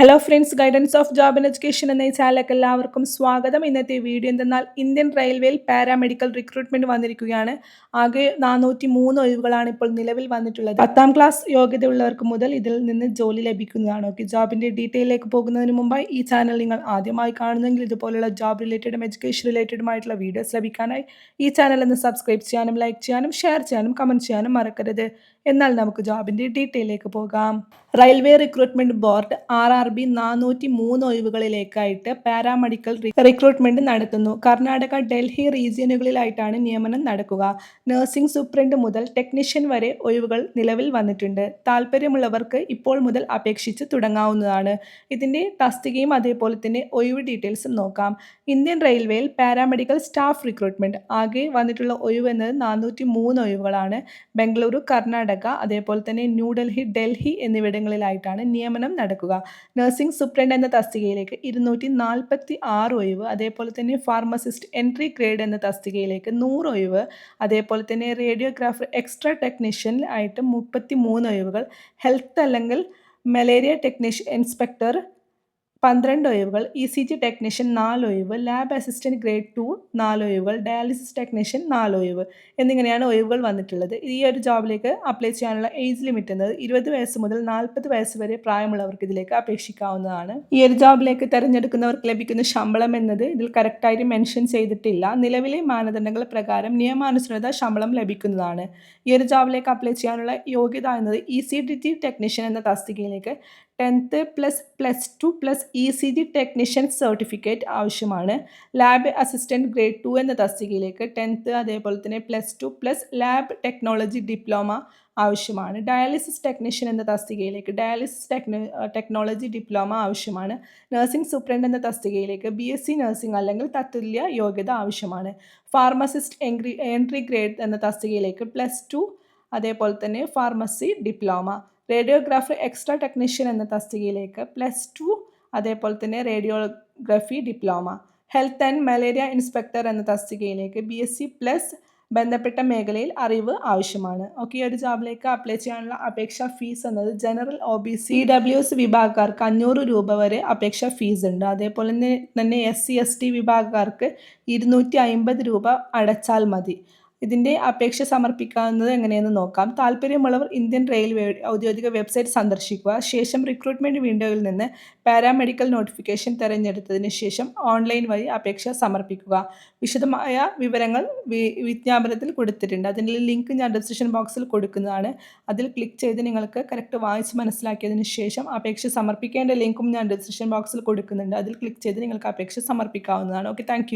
Hello friends guidance of job and education എന്ന ഈ ചാനലിലേക്ക് എല്ലാവർക്കും സ്വാഗതം. ഇന്നത്തെ വീഡിയോ എന്തെന്നാൽ ഇന്ത്യൻ റെയിൽവേയിൽ പാരാമെഡിക്കൽ റിക്രൂട്ട്മെന്റ് വന്നിരിക്കുകയാണ്. ആകെ നാനൂറ്റി മൂന്ന് ഒഴിവുകളാണ് ഇപ്പോൾ നിലവിൽ വന്നിട്ടുള്ളത്. പത്താം ക്ലാസ് യോഗ്യതയുള്ളവർക്ക് മുതൽ ഇതിൽ നിന്ന് ജോലി ലഭിക്കുന്നതാണ്. ഓക്കെ ജോബിന്റെ ഡീറ്റെയിലേക്ക് പോകുന്നതിന് മുമ്പായി ഈ ചാനൽ നിങ്ങൾ ആദ്യമായി കാണുന്നെങ്കിൽ ഇതുപോലുള്ള ജോബ് റിലേറ്റഡും എഡ്യൂക്കേഷൻ റിലേറ്റഡുമായിട്ടുള്ള വീഡിയോസ് ലഭിക്കാനായി ഈ ചാനൽ ഒന്ന് സബ്സ്ക്രൈബ് ചെയ്യാനും ലൈക്ക് ചെയ്യാനും ഷെയർ ചെയ്യാനും കമന്റ് ചെയ്യാനും മറക്കരുത്. എന്നാൽ നമുക്ക് ജോബിന്റെ ഡീറ്റെയിലേക്ക് പോകാം. Railway recruitment board R R B നാനൂറ്റി മൂന്ന് ഒഴിവുകളിലേക്കായിട്ട് പാരാമെഡിക്കൽ റിക്രൂട്ട്മെന്റ് നടത്തുന്നു. കർണാടക ഡൽഹി റീജിയനുകളിലായിട്ടാണ് നിയമനം നടക്കുക. നഴ്സിംഗ് സൂപ്രണ്ട് മുതൽ ടെക്നീഷ്യൻ വരെ ഒഴിവുകൾ നിലവിൽ വന്നിട്ടുണ്ട്. താല്പര്യമുള്ളവർക്ക് ഇപ്പോൾ മുതൽ അപേക്ഷിച്ച് തുടങ്ങാവുന്നതാണ്. ഇതിന്റെ തസ്തികയും അതേപോലെ തന്നെ ഒഴിവ് ഡീറ്റെയിൽസും നോക്കാം. ഇന്ത്യൻ റെയിൽവേയിൽ പാരാമെഡിക്കൽ സ്റ്റാഫ് റിക്രൂട്ട്മെന്റ്. ആകെ വന്നിട്ടുള്ള ഒഴിവ് എന്നത് നാനൂറ്റി മൂന്ന് ഒഴിവുകളാണ്. ബംഗളൂരു കർണാടക അതേപോലെ തന്നെ ന്യൂഡൽഹി ഡൽഹി എന്നിവിടങ്ങളിലായിട്ടാണ് നിയമനം നടക്കുക. നഴ്സിംഗ് സൂപ്രണ്ട് എന്ന തസ്തികയിലേക്ക് ഇരുന്നൂറ്റി നാൽപ്പത്തി ആറ് ഒഴിവ് അതേപോലെ തന്നെ ഫാർമസിസ്റ്റ് എൻട്രി ഗ്രേഡ് എന്ന തസ്തികയിലേക്ക് നൂറ് ഒഴിവ് അതേപോലെ തന്നെ റേഡിയോഗ്രാഫർ എക്സ്ട്രാ ടെക്നീഷ്യൻ ആയിട്ട് മുപ്പത്തി മൂന്ന് ഒഴിവുകൾ ഹെൽത്ത് അല്ലെങ്കിൽ മലേറിയ ടെക്നീഷ്യൻ ഇൻസ്പെക്ടർ പന്ത്രണ്ട് ഒഴിവുകൾ ഇ സി ജി ടെക്നീഷ്യൻ നാല് ഒഴിവ് ലാബ് അസിസ്റ്റന്റ് ഗ്രേഡ് ടു നാല് ഒഴിവുകൾ ഡയാലിസിസ് ടെക്നീഷ്യൻ നാല് ഒഴിവ് എന്നിങ്ങനെയാണ് ഒഴിവുകൾ വന്നിട്ടുള്ളത്. ഈ ഒരു ജോബിലേക്ക് അപ്ലൈ ചെയ്യാനുള്ള ഏജ് ലിമിറ്റ് എന്നത് ഇരുപത് വയസ്സ് മുതൽ നാൽപ്പത് വയസ്സ് വരെ പ്രായമുള്ളവർക്ക് ഇതിലേക്ക് അപേക്ഷിക്കാവുന്നതാണ്. ഈ ഒരു ജോബിലേക്ക് തിരഞ്ഞെടുക്കുന്നവർക്ക് ലഭിക്കുന്ന ശമ്പളം എന്നത് ഇതിൽ കറക്റ്റായിട്ട് മെൻഷൻ ചെയ്തിട്ടില്ല. നിലവിലെ മാനദണ്ഡങ്ങൾ പ്രകാരം നിയമാനുസൃത ശമ്പളം ലഭിക്കുന്നതാണ്. ഈ ഒരു ജോബിലേക്ക് അപ്ലൈ ചെയ്യാനുള്ള യോഗ്യത എന്നത് E C D T technician എന്ന തസ്തികയിലേക്ക് tenth plus plus two plus E C G technician certificate ആവശ്യമാണ്. ലാബ് അസിസ്റ്റന്റ് ഗ്രേഡ് ടു എന്ന തസ്തികയിലേക്ക് ടെൻത്ത് അതേപോലെ തന്നെ plus two plus lab technology diploma ആവശ്യമാണ്. ഡയാലിസിസ് ടെക്നീഷ്യൻ എന്ന തസ്തികയിലേക്ക് ഡയാലിസിസ് ടെക്നോ ടെക്നോളജി ഡിപ്ലോമ ആവശ്യമാണ്. നഴ്സിംഗ് സൂപ്രണ്ട് എന്ന തസ്തികയിലേക്ക് ബി എസ് സി നഴ്സിംഗ് അല്ലെങ്കിൽ തത്തുല്യ യോഗ്യത ആവശ്യമാണ്. ഫാർമസിസ്റ്റ് എൻട്രി എൻട്രി ഗ്രേഡ് എന്ന തസ്തികയിലേക്ക് പ്ലസ് ടു അതേപോലെ തന്നെ pharmacy diploma radiographer extra technician എന്ന തസ്തികയിലേക്ക് പ്ലസ് ടു അതേപോലെ തന്നെ radiography diploma health and malaria inspector എന്ന തസ്തികയിലേക്ക് ബി എസ് സി പ്ലസ് ബന്ധപ്പെട്ട മേഖലയിൽ അറിവ് ആവശ്യമാണ്. ഓക്കെ ഈ ഒരു ജോബിലേക്ക് അപ്ലൈ ചെയ്യാനുള്ള അപേക്ഷാ ഫീസ് എന്നത് general O B C W S വിഭാഗക്കാർക്ക് അഞ്ഞൂറ് രൂപ വരെ അപേക്ഷാ ഫീസ് ഉണ്ട്. അതേപോലെ തന്നെ എസ് സി എസ് ടി വിഭാഗക്കാർക്ക് ഇരുന്നൂറ്റി അമ്പത് രൂപ അടച്ചാൽ മതി. ഇതിന്റെ അപേക്ഷ സമർപ്പിക്കാവുന്നത് എങ്ങനെയെന്ന് നോക്കാം. താല്പര്യമുള്ളവർ ഇന്ത്യൻ റെയിൽവേ ഔദ്യോഗിക വെബ്സൈറ്റ് സന്ദർശിക്കുക. ശേഷം റിക്രൂട്ട്മെന്റ് വിൻഡോയിൽ നിന്ന് പാരാമെഡിക്കൽ നോട്ടിഫിക്കേഷൻ തിരഞ്ഞെടുത്തതിന് ശേഷം ഓൺലൈൻ വഴി അപേക്ഷ സമർപ്പിക്കുക. വിശദമായ വിവരങ്ങൾ വിജ്ഞാപനത്തിൽ കൊടുത്തിട്ടുണ്ട്. അതിന്റെ ലിങ്ക് ഞാൻ ഡിസ്ക്രിപ്ഷൻ ബോക്സിൽ കൊടുക്കുന്നതാണ്. അതിൽ ക്ലിക്ക് ചെയ്ത് നിങ്ങൾക്ക് കറക്റ്റ് വായിച്ച് മനസ്സിലാക്കിയതിന് ശേഷം അപേക്ഷ സമർപ്പിക്കേണ്ട ലിങ്കും ഞാൻ ഡിസ്ക്രിപ്ഷൻ ബോക്സിൽ കൊടുക്കുന്നുണ്ട്. അതിൽ ക്ലിക്ക് ചെയ്ത് നിങ്ങൾക്ക് അപേക്ഷ സമർപ്പിക്കാവുന്നതാണ്. Okay thank